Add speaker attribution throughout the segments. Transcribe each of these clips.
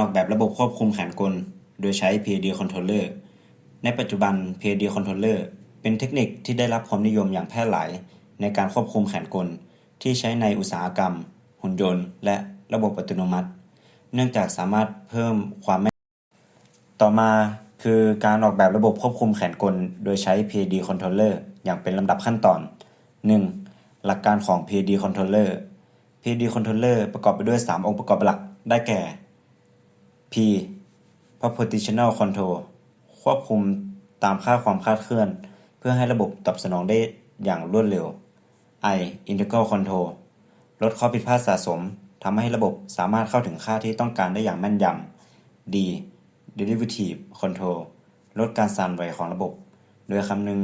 Speaker 1: ออกแบบระบบควบคุมแขนกล โดยใช้ PID controller ในปัจจุบัน PID controller เป็นเทคนิคที่ได้รับความนิยมอย่างแพร่หลาย ในการควบคุมแขนกล ที่ใช้ในอุตสาหกรรม หุ่นยนต์ และระบบอัตโนมัติ เนื่องจากสามารถเพิ่มความแม่นต่อมาคือการออกแบบระบบควบคุมแขนกล โดยใช้ PID controller อย่างเป็นลำดับขั้นตอน 1. หลักการของ PID controller PID controller ประกอบไปด้วย 3 องค์ประกอบหลักได้แก่ P propositional control ควบคุมตามค่าความคลาดเคลื่อน เพื่อให้ระบบตอบสนองได้อย่างรวดเร็ว I integral control ลดข้อผิดพลาดสะสมทำให้ระบบสามารถเข้าถึงค่าที่ต้องการได้อย่างแม่นยำ D derivative control ลดการสั่นไหวของระบบ โดยคำนึง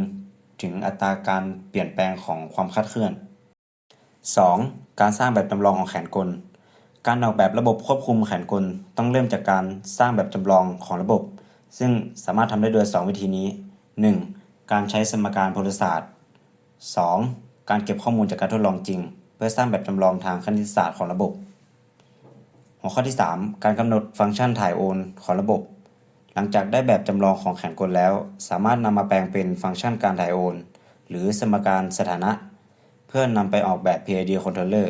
Speaker 1: ถึงอัตราการเปลี่ยนแปลงของความคลาดเคลื่อน 2. การสร้างแบบจำลองของแขนกล การออกแบบระบบควบคุมแขนกลต้องเริ่มจากการสร้างแบบจำลองของระบบ ซึ่งสามารถทำได้โดย 2 วิธีนี้ 1. การใช้สมการโพลศาสตร์ 2. การเก็บข้อมูลจากการทดลองจริง เพื่อสร้างแบบจำลองทางคณิตศาสตร์ของระบบ หัวข้อที่ 3 การกำหนดฟังก์ชันถ่ายโอนของระบบ หลังจากได้แบบจำลองของแขนกลแล้ว สามารถนำมาแปลงเป็นฟังก์ชันการถ่ายโอน หรือสมการสถานะ เพื่อนำไปออกแบบ PID controller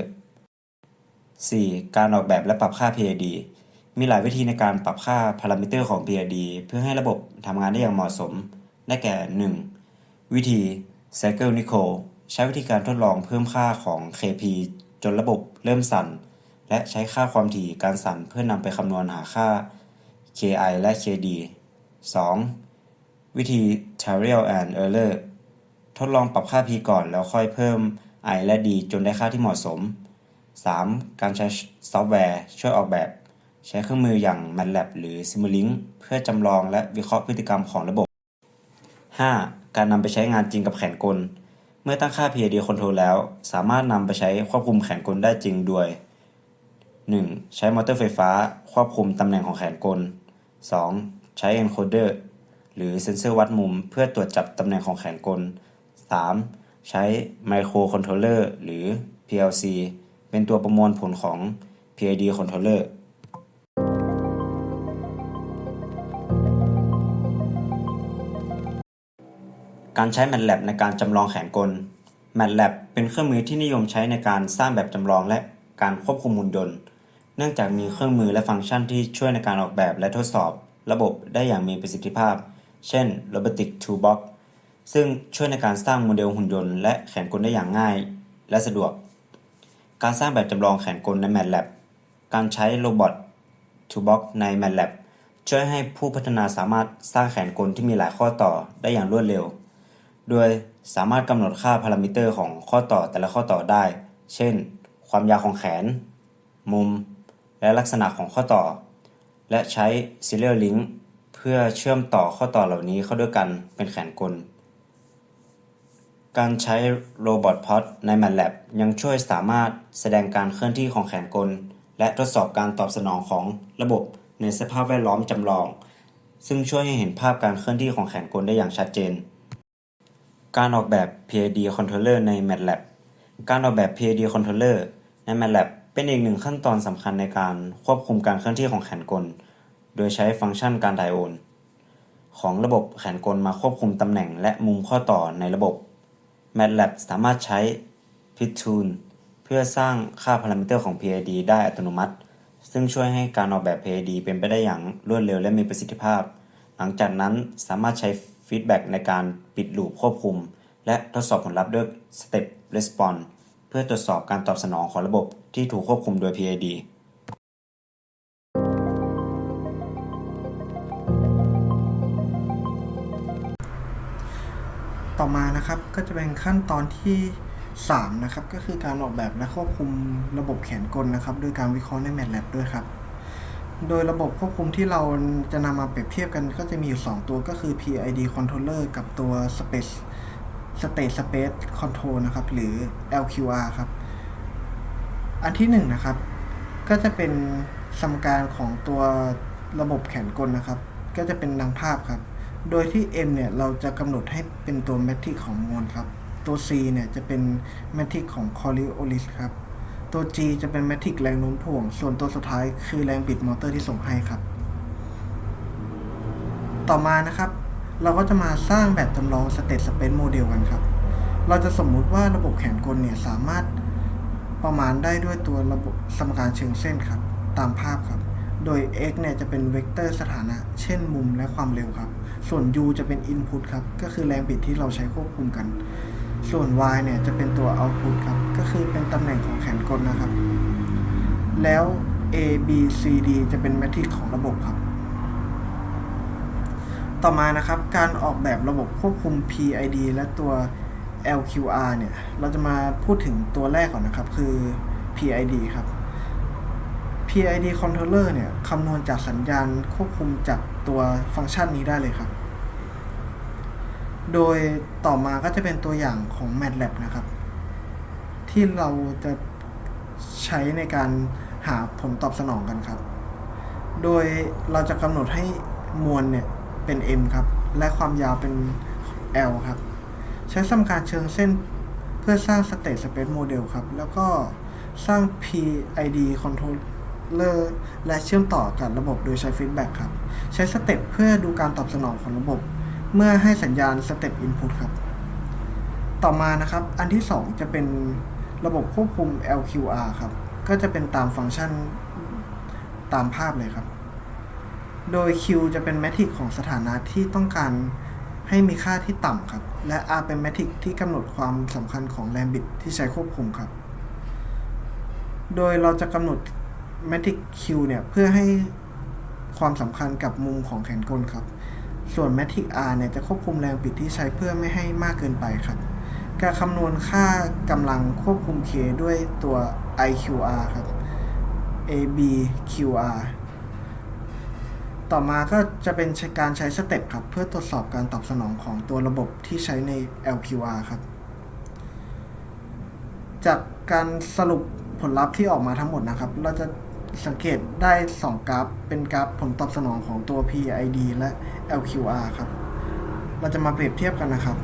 Speaker 1: 4. การออกแบบและปรับค่า PID มีหลายวิธีในการปรับค่าพารามิเตอร์ของ PID เพื่อให้ระบบทำงานได้อย่างเหมาะสม ได้แก่ 1. วิธี Cycle Nickel ใช้วิธีการทดลองเพิ่มค่าของ KP จนระบบเริ่มสั่น และใช้ค่าความถี่การสั่นเพื่อนำไปคำนวณหาค่า KI และ KD 2. วิธี Trial and Error ทดลองปรับค่า P ก่อนแล้วค่อยเพิ่ม I และ D จนได้ค่าที่เหมาะสม 3. การใช้ซอฟต์แวร์ช่วยออกแบบ ใช้เครื่องมืออย่าง MATLAB หรือ Simulink เพื่อจำลองและวิเคราะห์พฤติกรรมของระบบ 5. การนำไปใช้งานจริงกับแขนกล เมื่อตั้งค่า PID control แล้ว สามารถนำไปใช้ควบคุมแขนกลได้จริงด้วย 1. ใช้มอเตอร์ไฟฟ้า ควบคุมตำแหน่งของแขนกล 2. ใช้ encoder หรือเซ็นเซอร์วัดมุม เพื่อตรวจจับตำแหน่งของแขนกล 3. ใช้ microcontroller หรือ PLC เป็นตัวประมวลผลของ PID controller การใช้ MATLAB ในการจำลองแขนกล MATLAB เป็นเครื่องมือที่นิยมใช้ในการสร้างแบบจำลองและการควบคุมหุ่นยนต์ เนื่องจากมีเครื่องมือและฟังก์ชันที่ช่วยในการออกแบบและทดสอบ ระบบได้อย่างมีประสิทธิภาพ เช่น Robotic Toolbox ซึ่งช่วยในการสร้างโมเดลหุ่นยนต์และแขนกลได้อย่างง่าย และสะดวก การสร้างแบบจำลองแขนกลใน MATLAB การใช้ Robot Toolbox ใน MATLAB ช่วยให้ผู้พัฒนาสามารถสร้างแขนกลที่มีหลายข้อต่อได้อย่างรวดเร็ว โดยสามารถกำหนดค่าพารามิเตอร์ของข้อต่อแต่ละข้อต่อได้ เช่น ความยาวของแขน มุม และลักษณะของข้อต่อ และใช้ Serial Link เพื่อเชื่อมต่อข้อต่อเหล่านี้เข้าด้วยกันเป็นแขนกล การใช้ Robot Pod ใน MATLAB ยังช่วยสามารถแสดงการเคลื่อนที่ของแขนกล และทดสอบการตอบสนองของระบบในสภาพแวดล้อมจำลอง ซึ่งช่วยให้เห็นภาพการเคลื่อนที่ของแขนกลได้อย่างชัดเจน การออกแบบ PID controller ใน MATLAB การออกแบบ PID controller ใน MATLAB เป็นอีกหนึ่งขั้นตอนสำคัญในการควบคุมการเคลื่อนที่ของแขนกล โดยใช้ฟังก์ชันการไดโอนของระบบแขนกลมาควบคุมตำแหน่งและมุมข้อต่อในระบบ MATLAB สามารถใช้ PitTune เพื่อสร้างค่าพารามิเตอร์ของ PID ได้อัตโนมัติ ซึ่งช่วยให้การออกแบบ PID เป็นไปได้อย่างรวดเร็วและมีประสิทธิภาพ หลังจากนั้นสามารถใช้ฟีดแบ็กในการปิดลูปควบคุม และทดสอบผลลัพธ์ด้วย Step Response เพื่อตรวจสอบการตอบสนองของระบบที่ถูกควบคุมโดย PID
Speaker 2: ต่อมานะครับก็จะเป็นขั้นตอนที่ 3 นะครับ ก็คือการออกแบบและควบคุมระบบแขนกลนะครับ โดยการวิเคราะห์ใน MATLAB ด้วยครับ โดยระบบควบคุมที่เราจะนำมาเปรียบเทียบกันก็จะมีอยู่ 2 ตัวก็คือ PID controller กับตัว Space State Space Control นะครับ หรือ LQR ครับ อันที่1นงนะครับ ก็จะเป็นสมการของตัวระบบแขนกลนะครับ ก็จะเป็นดังภาพครับ โดยที่ m เนี่ยเราจะกำหนดให้เป็นตัวแมทริกของมวลครับ ตัว c เนี่ยจะเป็นแมทริกของคอริโอลิสครับ ตัว G จะเป็นแมทริกแรงโน้มถ่วง ส่วนตัวสุดท้ายคือแรงบิดมอเตอร์ที่ส่งให้ครับ ต่อมานะครับ เราก็จะมาสร้างแบบจำลองสเตตสเปซโมเดลกันครับ เราจะสมมุติว่าระบบแขนกลเนี่ยสามารถประมาณได้ด้วยตัวระบบสมการเชิงเส้นครับ ตามภาพครับ โดย x เนี่ยจะเป็นเวกเตอร์สถานะ เช่นมุมและความเร็วครับ ส่วน u จะเป็น input ครับ ก็คือแรงบิดที่เราใช้ควบคุมกัน ส่วน y เนี่ยจะเป็นตัว output ครับ ก็คือเป็นตำแหน่งของแขนกลนะครับ แล้ว a b c d จะเป็นแมทริกของระบบครับ ต่อมานะครับ การออกแบบระบบควบคุม PID และตัว LQR เนี่ย เราจะมาพูดถึงตัวแรกก่อนนะครับ คือ PID ครับ PID controller เนี่ยคำนวณจากสัญญาณควบคุมจากตัวฟังก์ชันนี้ได้เลยครับ โดยต่อมาก็จะเป็นตัวอย่างของ MATLAB นะครับ ที่เราจะใช้ในการหาผลตอบสนองกันครับ โดยเราจะกำหนดให้มวลเนี่ยเป็น m ครับ และความยาวเป็น l ครับ ใช้สมการเชิงเส้นเพื่อสร้าง state space model ครับ แล้วก็สร้าง PID controller และเชื่อมต่อกับระบบโดยใช้ feedback ครับ ใช้สเต็ปเพื่อดูการตอบสนองของระบบ เมื่อให้สัญญาณ step input ครับ ต่อมานะครับ อันที่ 2 จะเป็นระบบควบคุม LQR ครับ ก็จะเป็นตามฟังก์ชันตามภาพเลยครับ โดย Q จะเป็นแมทริกของสถานะที่ต้องการให้มีค่าที่ต่ำครับ และ R เป็นแมทริกที่กำหนดความสำคัญของแรงบิดที่ใช้ควบคุมครับ โดยเราจะกำหนดแมทริก Q เนี่ย เพื่อให้ความสำคัญกับมุมของแขนกลครับ ส่วนแมทริก R เนี่ยจะควบคุมแรงบิดที่ใช้เพื่อไม่ให้มากเกินไปครับ การคำนวณค่ากำลังควบคุม K ด้วยตัว IQR ครับ ABQR ต่อมาก็จะเป็นการใช้สเต็ปครับ เพื่อตรวจสอบการตอบสนองของตัวระบบที่ใช้ใน LQR ครับ จากการสรุปผลลัพธ์ที่ออกมาทั้งหมดนะครับ เราจะ สังเกตได้ 2 กราฟ เป็นกราฟผลตอบสนองของตัว PID และ LQR ครับ เราจะมาเปรียบเทียบกันนะครับ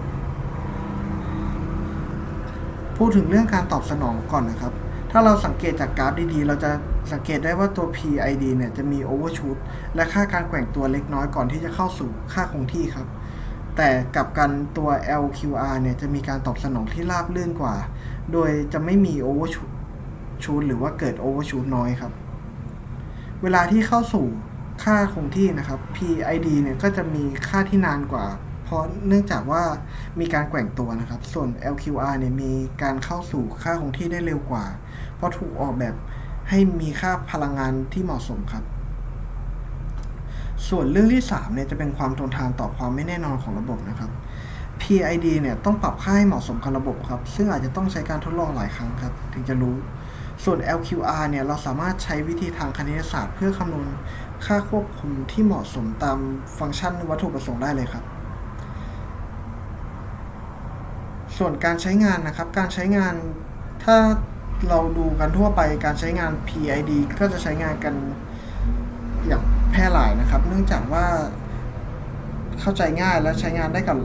Speaker 2: พูดถึงเรื่องการตอบสนองก่อนนะครับ ถ้าเราสังเกตจากกราฟดีๆ เราจะสังเกตได้ว่าตัว PID เนี่ยจะมี overshoot และค่าการแกว่งตัวเล็กน้อยก่อนที่จะเข้าสู่ค่าคงที่ครับ แต่กลับกันตัว LQR เนี่ยจะมีการตอบสนองที่ราบลื่นกว่า โดยจะไม่มี overshoot หรือว่าเกิด overshoot น้อยครับ เวลาที่เข้าสู่ค่าคงที่นะครับ PID เนี่ยก็จะมีค่าที่นานกว่า เพราะเนื่องจากว่ามีการแกว่งตัวนะครับ ส่วน LQR เนี่ยมีการเข้าสู่ค่าคงที่ได้เร็วกว่า เพราะถูกออกแบบให้มีค่าพลังงานที่เหมาะสมครับ ส่วนเรื่องที่3เนี่ยจะเป็นความทนทานต่อความไม่แน่นอนของระบบนะครับ PID เนี่ยต้องปรับค่าให้เหมาะสมกับระบบครับ ซึ่งอาจจะต้องใช้การทดลองหลายครั้งครับ ถึงจะรู้ ส่วน LQR เนี่ยเราสามารถใช้วิธีทางคณิตศาสตร์เพื่อคำนวณค่าควบคุมที่เหมาะสมตามฟังก์ชันวัตถุประสงค์ได้เลยครับ ส่วนการใช้งานนะครับ การใช้งานถ้าเราดูกันทั่วไปการใช้งาน PID ก็จะใช้งานกันอย่างแพร่หลายนะครับ เนื่องจากว่าเข้าใจง่ายและใช้งานได้กับ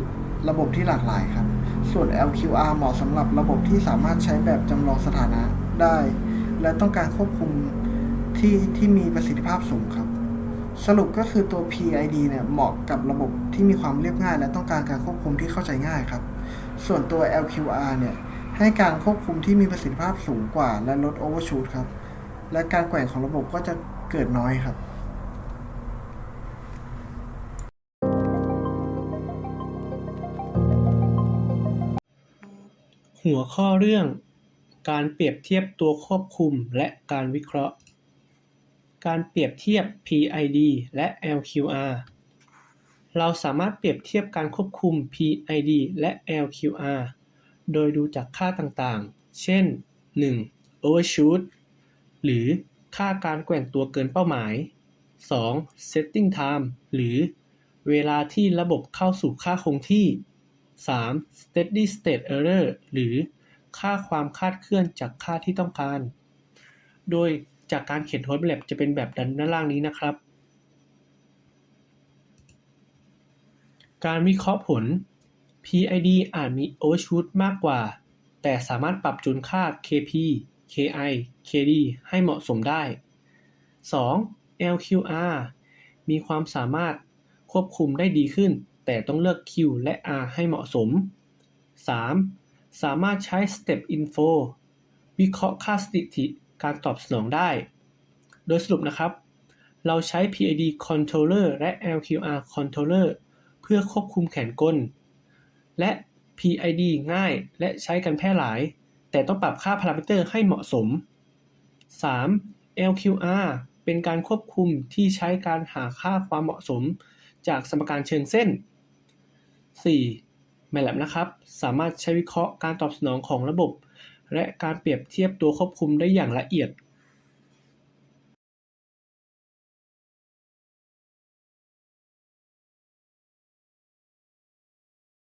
Speaker 2: ระบบที่หลากหลายครับ ส่วน LQR เหมาะสำหรับระบบที่สามารถใช้แบบจำลองสถานะได้ และต้องการควบคุมที่ที่มีประสิทธิภาพสูงครับ สรุปก็คือตัว PID เนี่ยเหมาะกับระบบที่มีความเรียบง่าย และต้องการการควบคุมที่เข้าใจง่ายครับ ส่วนตัว LQR เนี่ยให้การควบคุมที่มีประสิทธิภาพสูงกว่า และลด overshoot ครับ และการแกว่งของระบบก็จะเกิดน้อยครับ
Speaker 3: หัวข้อเรื่อง การเปรียบเทียบตัวควบคุมและการวิเคราะห์ การเปรียบเทียบ PID และ LQR เราสามารถเปรียบเทียบการควบคุม PID และ LQR โดยดูจากค่าต่างๆ เช่น 1. overshoot หรือค่าการแกว่งตัวเกินเป้าหมาย 2. setting time หรือเวลาที่ระบบเข้าสู่ค่าคงที่ 3. steady state error หรือ ค่าความคาดเคลื่อนจากค่าที่ต้องการ โดยจากการเขียนโทสแลบจะเป็นแบบดันด้านล่างนี้นะครับ การวิเคราะห์ผล PID อาจมี overshoot มากกว่า แต่สามารถปรับจูนค่า KP KI KD ให้เหมาะสมได้ 2. LQR มีความสามารถควบคุมได้ดีขึ้น แต่ต้องเลือก Q และ R ให้เหมาะสม 3. สามารถใช้ Step Info วิเคราะห์ค่าสถิติการตอบสนองได้ โดยสรุปนะครับ เราใช้ PID Controller และ LQR Controller เพื่อควบคุมแขนกล และ PID ง่ายและใช้กันแพร่หลาย แต่ต้องปรับค่าพารามิเตอร์ให้เหมาะสม 3. LQR เป็นการควบคุมที่ใช้การหาค่าความเหมาะสม จากสมการเชิงเส้น 4. MATLAB นะครับ สามารถใช้วิเคราะห์การตอบสนองของระบบ และการเปรียบเทียบตัวควบคุมได้อย่างละเอียด